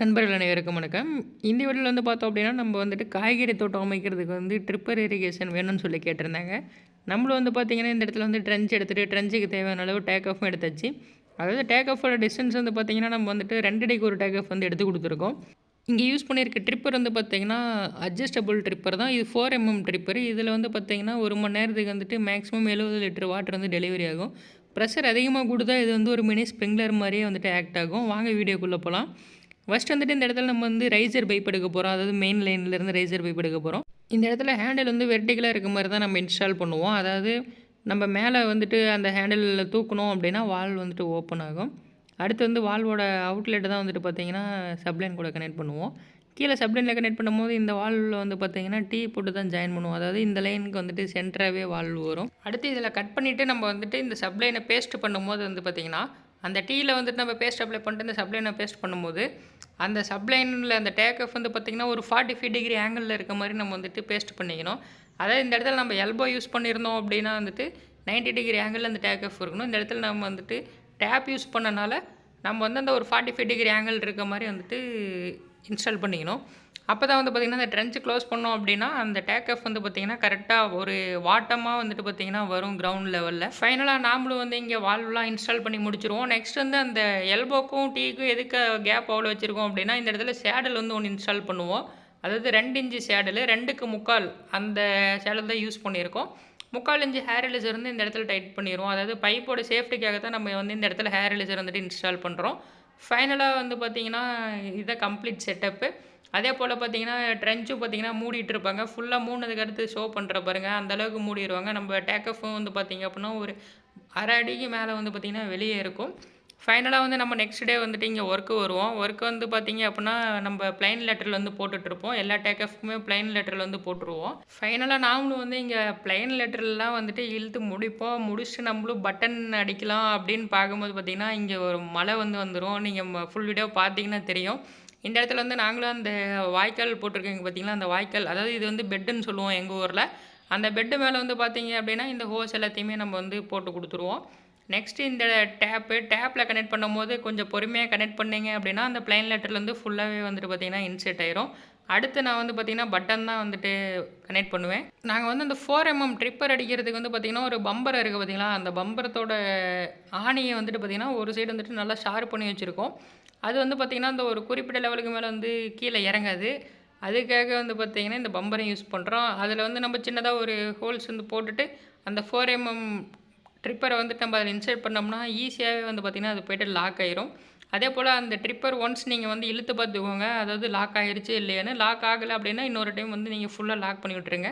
நண்பர்கள் அனைவருக்கும் வணக்கம். இந்த வீடியோவில் வந்து பார்த்தோம் அப்படின்னா நம்ம வந்துட்டு காய்கறி தோட்டம் அமைக்கிறதுக்கு வந்து ட்ரிப்பர் இரிகேஷன் வேணும்னு சொல்லி கேட்டிருந்தாங்க. நம்மளும் வந்து பார்த்திங்கன்னா இந்த இடத்துல வந்து ட்ரெஞ்ச் எடுத்துகிட்டு ட்ரெஞ்சுக்கு தேவையான அளவு டேக் ஆஃபும் எடுத்தாச்சு. அதாவது டேக் ஆஃபோட டிஸ்டன்ஸ் வந்து பார்த்திங்கன்னா நம்ம வந்துட்டு ரெண்டு அடிக்கு ஒரு டேக் ஆஃப் வந்து எடுத்து கொடுத்துருக்கோம். இங்கே யூஸ் பண்ணியிருக்க ட்ரிப்பர் வந்து பார்த்திங்கன்னா அட்ஜஸ்டபுள் ட்ரிப்பர் தான். இது ஃபோர் எம்எம் ட்ரிப்பர். இதில் வந்து பார்த்திங்கன்னா ஒரு மணி நேரத்துக்கு வந்துட்டு மேக்ஸிமம் எழுபது லிட்டர் வாட்டர் வந்து டெலிவரி ஆகும். ப்ரெஷர் அதிகமாக கொடுத்தா இது வந்து ஒரு மினி ஸ்ப்ரிங்லர் மாதிரியே வந்துட்டு ஆக்ட் ஆகும். வாங்க வீடியோக்குள்ளே போகலாம் ஃபஸ்ட் வந்துட்டு இந்த இடத்துல நம்ம வந்து ரைசர் பைப் எடுக்க போகிறோம் அதாவது மெயின் லைன்லேருந்து ரைசர் பைப் எடுக்க போகிறோம் இந்த இடத்துல ஹேண்டில் வந்து வெர்டிகலாக இருக்க மாதிரி தான் நம்ம இன்ஸ்டால் பண்ணுவோம். அதாவது நம்ம மேலே வந்துட்டு அந்த ஹேண்டிலில் தூக்கணும் அப்படின்னா வால் வந்துட்டு ஓப்பன் ஆகும். அடுத்து வந்து வால்வோட அவுட்லெட்டை தான் வந்துட்டு பார்த்தீங்கன்னா சப்ளைன் கூட கனெக்ட் பண்ணுவோம். கீழே சப்ளைனில் கனெக்ட் பண்ணும்போது இந்த வால்வில் வந்து பார்த்தீங்கன்னா டீ போட்டு தான் ஜாயின் பண்ணுவோம். அதாவது இந்த லைனுக்கு வந்துட்டு சென்டராகவே வால்வ் வரும். அடுத்து இதில் கட் பண்ணிவிட்டு நம்ம வந்துட்டு இந்த சப்ளைனை பேஸ்ட் பண்ணும்போது வந்து பார்த்திங்கன்னா அந்த டீயில் வந்துட்டு நம்ம பேஸ்ட் அப்ளை பண்ணிட்டு இந்த சப்ளைனை பேஸ்ட் பண்ணும்போது அந்த சப்ளைனில் அந்த டேக் ஆஃப் வந்து பார்த்திங்கன்னா ஒரு ஃபார்ட்டி ஃபைவ் டிகிரி ஆங்கிளில் இருக்க மாதிரி நம்ம வந்துட்டு பேஸ்ட் பண்ணிக்கணும். அதாவது இந்த இடத்துல நம்ம எல்போ யூஸ் பண்ணியிருந்தோம் அப்படின்னா வந்துட்டு நைன்ட்டி டிகிரி ஆங்கிளில் அந்த டேக் ஆஃப் இருக்கணும். இந்த இடத்துல நம்ம வந்துட்டு டேப் யூஸ் பண்ணனால நம்ம வந்து அந்த ஒரு ஃபார்ட்டி ஃபைவ் டிகிரி ஆங்கிள் இருக்க மாதிரி வந்துட்டு இன்ஸ்டால் பண்ணிக்கணும். அப்போ தான் வந்து பார்த்திங்கன்னா அந்த ட்ரென்ச்சு க்ளோஸ் பண்ணோம் அப்படின்னா அந்த டேக் ஆஃப் வந்து பார்த்திங்கன்னா கரெக்டாக ஒரு வாட்டமாக வந்துட்டு பார்த்திங்கன்னா வரும் கிரவுண்ட் லெவலில் ஃபைனலாக நாமளும் வந்து இங்கே வால்வ்லாம் இன்ஸ்டால் பண்ணி முடிச்சிருவோம். நெக்ஸ்ட் வந்து அந்த எல்போக்கும் டீக்கும் எதுக்கு கேப் அவ்வளோ வச்சுருக்கோம் அப்படின்னா இந்த இடத்துல சேடல் வந்து ஒன்று இன்ஸ்டால் பண்ணுவோம். அதாவது ரெண்டு இன்ச்சு சேடல் ரெண்டுக்கு முக்கால் அந்த சேடல் தான் யூஸ் பண்ணியிருக்கோம். முக்கால் இன்ச்சு ஹேர் எலிசர் வந்து இந்த இடத்துல டைட் பண்ணிடுவோம் அதாவது பைப்போட சேஃப்டிக்காக தான் நம்ம வந்து இந்த இடத்துல ஹேர் எலிசர் வந்துட்டு இன்ஸ்டால் பண்ணுறோம் ஃபைனலாக வந்து பார்த்திங்கன்னா இதை கம்ப்ளீட் செட்டப்பு அதே போல் பார்த்தீங்கன்னா ட்ரென்ச்சும் பார்த்தீங்கன்னா மூடிட்டு இருப்பாங்க. ஃபுல்லாக மூணுதுக்கு அடுத்து ஷோ பண்ணுற பாருங்க. அந்த அளவுக்கு மூடிடுவாங்க நம்ம டேக்கஃபும் வந்து பார்த்திங்க அப்படின்னா ஒரு அரை அடிக்கு மேலே வந்து பார்த்திங்கன்னா வெளியே இருக்கும். ஃபைனலாக வந்து நம்ம நெக்ஸ்ட் டே வந்துட்டு இங்கே ஒர்க்கு வருவோம். ஒர்க்கு வந்து பார்த்திங்க அப்படின்னா நம்ம பிளைன் லெட்டரில் வந்து போட்டுட்ருப்போம் எல்லா டேக்கஃப்க்குமே பிளைன் லெட்டரில் வந்து போட்டுருவோம். ஃபைனலாக நாமளும் வந்து இங்கே பிளைன் லெட்டர்லாம் வந்துட்டு இழுத்து முடிப்போம். முடிச்சுட்டு நம்மளும் பட்டன் அடிக்கலாம் அப்படின்னு பார்க்கும்போது பார்த்திங்கன்னா இங்கே ஒரு மழை வந்து வந்துடும் நீங்கள் ஃபுல் வீடியோ பார்த்தீங்கன்னா தெரியும். இந்த இடத்துல வந்து நாங்களும் அந்த வாய்க்கால் போட்டிருக்கீங்க பார்த்தீங்களா அந்த வாய்க்கால் அதாவது இது வந்து பெட்டுன்னு சொல்லுவோம் எங்கள் ஊரில். அந்த பெட்டு மேலே வந்து பார்த்தீங்க அப்படின்னா இந்த ஹோஸ் எல்லாத்தையுமே நம்ம வந்து போட்டு கொடுத்துருவோம். நெக்ஸ்ட்டு இந்த டேப்பு டேப்பில் கனெக்ட் பண்ணும்போது கொஞ்சம் பொறுமையாக கனெக்ட் பண்ணிங்க அப்படின்னா அந்த பிளைன் லெட்டர்லேருந்து ஃபுல்லாகவே வந்துட்டு பார்த்திங்கன்னா இன்செட் ஆயிரும். அடுத்து நான் வந்து பார்த்திங்கன்னா பட்டன் தான் வந்துட்டு கனெக்ட் பண்ணுவேன். நாங்கள் வந்து அந்த ஃபோர் எம்எம் ட்ரிப்பர் அடிக்கிறதுக்கு வந்து பார்த்திங்கன்னா ஒரு பம்பர் இருக்குது பார்த்திங்களா அந்த பம்பரத்தோட ஆணியை வந்துட்டு பார்த்திங்கன்னா ஒரு சைடு வந்துட்டு நல்லா ஷார்ப் பண்ணி வச்சுருக்கோம். அது வந்து பார்த்திங்கன்னா அந்த ஒரு குறிப்பிட்ட லெவலுக்கு மேலே வந்து கீழே இறங்காது. அதுக்காக வந்து பார்த்திங்கன்னா இந்த பம்பரை யூஸ் பண்ணுறோம் அதில் வந்து நம்ம சின்னதாக ஒரு ஹோல்ஸ் வந்து போட்டுட்டு அந்த ஃபோர் எம்எம் ட்ரிப்பரை வந்துட்டு நம்ம அதில் இன்சர்ட் பண்ணோம்னா ஈஸியாகவே வந்து பார்த்திங்கன்னா அது போய்ட்டு லாக் ஆயிரும். அதே போல் அந்த ட்ரிப்பர் ஒன்ஸ் நீங்கள் வந்து இழுத்து பார்த்துக்கோங்க அதாவது லாக் ஆகிருச்சு இல்லையான்னு லாக் ஆகலை அப்படின்னா இன்னொரு டைம் வந்து நீங்கள் ஃபுல்லாக லாக் பண்ணி விட்ருங்க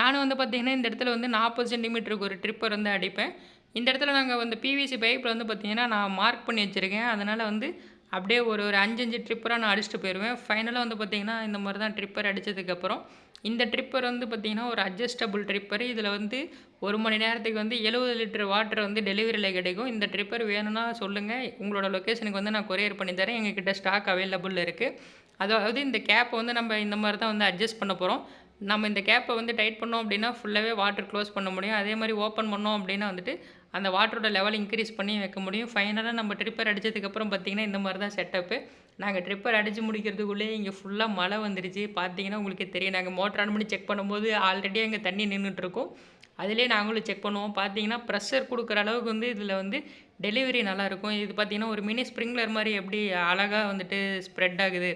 நானும் வந்து பார்த்திங்கன்னா இந்த இடத்துல வந்து நாற்பது சென்டிமீட்டருக்கு ஒரு ட்ரிப்பர் வந்து அடிப்பேன். இந்த இடத்துல நாங்கள் வந்து பிவிசி பைப்பில் வந்து பார்த்திங்கன்னா நான் மார்க் பண்ணி வச்சுருக்கேன். அதனால் வந்து அப்படியே ஒரு ஒரு அஞ்சு அஞ்சு ட்ரிப்பராக நான் அடிச்சுட்டு போயிடுவேன் ஃபைனலாக வந்து பார்த்திங்கன்னா இந்த மாதிரி தான் ட்ரிப்பர் அடித்ததுக்கப்புறம் இந்த ட்ரிப்பர் வந்து பார்த்திங்கன்னா ஒரு அட்ஜஸ்டபுள் ட்ரிப்பர் இதில் வந்து ஒரு மணி நேரத்துக்கு வந்து எழுபது லிட்டர் வாட்டர் வந்து டெலிவரியில் கிடைக்கும். இந்த ட்ரிப்பர் வேணும்னா சொல்லுங்கள் உங்களோட லொக்கேஷனுக்கு வந்து நான் கொரியர் பண்ணி தரேன். எங்ககிட்ட ஸ்டாக் அவைலபிள் இருக்குது அதாவது இந்த கேப்பை வந்து நம்ம இந்த மாதிரி தான் வந்து அட்ஜஸ்ட் பண்ண போகிறோம் நம்ம இந்த கேப்பை வந்து டைட் பண்ணோம் அப்படின்னா ஃபுல்லாகவே வாட்டர் க்ளோஸ் பண்ண முடியும். அதே மாதிரி ஓப்பன் பண்ணோம் அப்படின்னா வந்துட்டு அந்த வாட்டரோட லெவல் இன்க்ரீஸ் பண்ணி வைக்க முடியும். ஃபைனலாக நம்ம ட்ரிப்பர் அடித்ததுக்கப்புறம் பார்த்திங்கன்னா இந்த மாதிரி தான் செட்டப்பு நாங்கள் ட்ரிப்பர் அடித்து முடிக்கிறதுக்குள்ளேயே இங்கே ஃபுல்லாக மழை வந்துருச்சு. பார்த்தீங்கன்னா உங்களுக்கு தெரியும். நாங்கள் மோட்டர் ஆன் பண்ணி செக் பண்ணும்போது ஆல்ரெடி அங்கே தண்ணி நின்றுட்டுருக்கோம் அதிலே நாங்களும் செக் பண்ணுவோம். பார்த்தீங்கன்னா ப்ரெஷர் கொடுக்குற அளவுக்கு வந்து இதில் வந்து டெலிவரி நல்லாயிருக்கும் இது பார்த்திங்கன்னா ஒரு மினி ஸ்ப்ரிங்லர் மாதிரி எப்படி அழகாக வந்துட்டு ஸ்ப்ரெட் ஆகுது.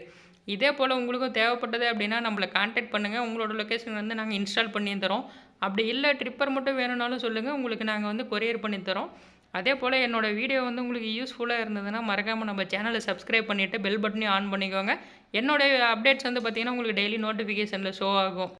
இதே போல் உங்களுக்கும் தேவைப்பட்டது அப்படின்னா நம்மளை கான்டாக்ட் பண்ணுங்கள் உங்களோட லொக்கேஷன் வந்து நாங்கள் இன்ஸ்டால் பண்ணி தரோம் அப்படி இல்லை ட்ரிப்பர் மட்டும் வேணும்னாலும் சொல்லுங்கள் உங்களுக்கு நாங்கள் வந்து கொரியர் பண்ணி தரோம் அதே போல் என்னோடய வீடியோ வந்து உங்களுக்கு யூஸ்ஃபுல்லாக இருந்ததுன்னா மறக்காமல் நம்ம சேனலை சப்ஸ்கிரைப் பண்ணிவிட்டு பெல் பட்டனையும் ஆன் பண்ணிக்கோங்க. என்னோடய அப்டேட்ஸ் வந்து பார்த்திங்கன்னா உங்களுக்கு டெய்லி நோட்டிஃபிகேஷனில் ஷோ ஆகும்.